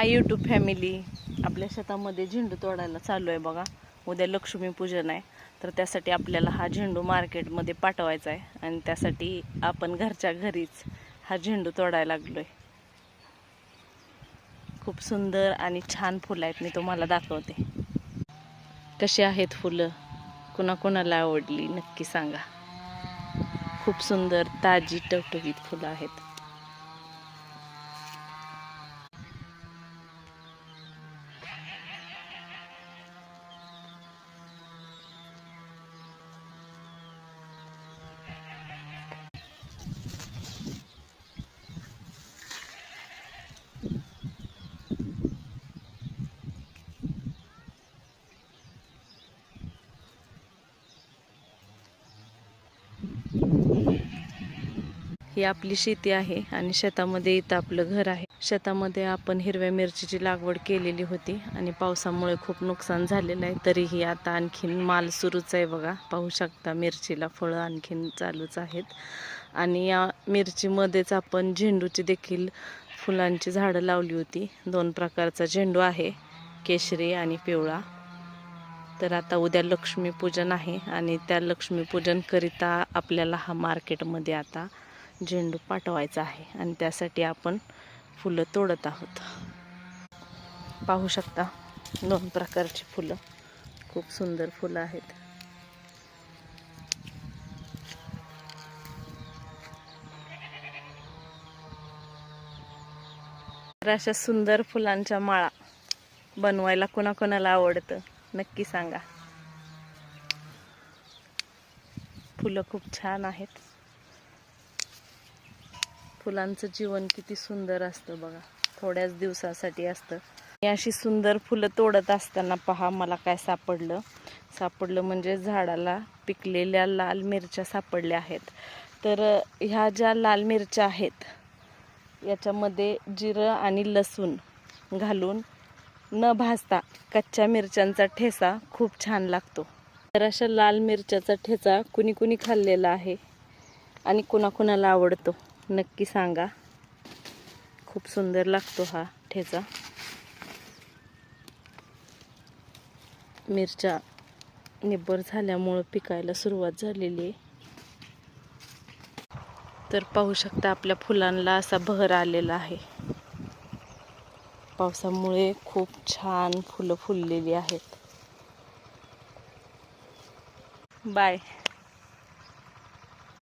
Hi YouTube family आपल्या शेतामध्ये झेंडू तोडायला चालू आहे बघा. उद्या लक्ष्मीपूजन आहे. तर त्यासाठी आपल्याला हा झेंडू मार्केटमध्ये पाठवायचा आहे. आणि त्यासाठी आपण घरच्या घरीच हा झेंडू तोडायला लागलोय. खूप सुंदर आणि छान फुलं आहेत. मी तुम्हाला दाखवते. कशी आहेत फुलं? कुणाकुणाला आवडली नक्की सांगा. खूप सुंदर ताजी टवटवीत फुलं आहेत. ही आपली शेती आहे आणि शेतामध्ये इथं आपलं घर आहे. शेतामध्ये आपण हिरव्या मिरचीची लागवड केलेली होती आणि पावसामुळे खूप नुकसान झालेलं आहे. तरीही आता आणखीन माल सुरूच आहे बघा. पाहू शकता मिरचीला फळं आणखीन चालूच आहेत. आणि या मिरचीमध्येच आपण झेंडूची देखील फुलांची झाडं लावली होती. दोन प्रकारचा झेंडू आहे केशरी आणि पिवळा. तर आता उद्या लक्ष्मीपूजन आहे आणि त्या लक्ष्मीपूजनकरिता आपल्याला हा मार्केटमध्ये आता झेंडू पाठवायचा आहे आणि त्यासाठी आपण फुलं तोडत आहोत. पाहू शकता दोन प्रकारची फुलं. खूप सुंदर फुलं आहेत. तर अशा सुंदर फुलांच्या माळा बनवायला कोणाकोणाला आवडतं नक्की सांगा. फुलं खूप छान आहेत. फुलांचं जीवन किती सुंदर असतं बघा. थोड्याच दिवसासाठी असतं. मी अशी सुंदर फुलं तोडत असताना पहा मला काय सापडलं. सापडलं म्हणजे झाडाला पिकलेल्या लाल मिरच्या सापडल्या आहेत. तर ह्या ज्या लाल मिरच्या आहेत याच्यामध्ये जिरं आणि लसूण घालून न भाजता कच्च्या मिरच्यांचा ठेचा खूप छान लागतो. तर अशा लाल मिरच्याचा ठेचा कुणी कुणी खाल्लेला आहे आणि कुणाकुणाला आवडतो? नक्की सांगा. खूप सुंदर लागतो हा ठेचा. मिरच्या निब्बर झाल्यामुळं पिकायला सुरुवात झालेली आहे. तर पाहू शकता आपल्या फुलांना असा बहर आलेला आहे. पावसामुळे खूप छान फुलं फुललेली आहेत. बाय.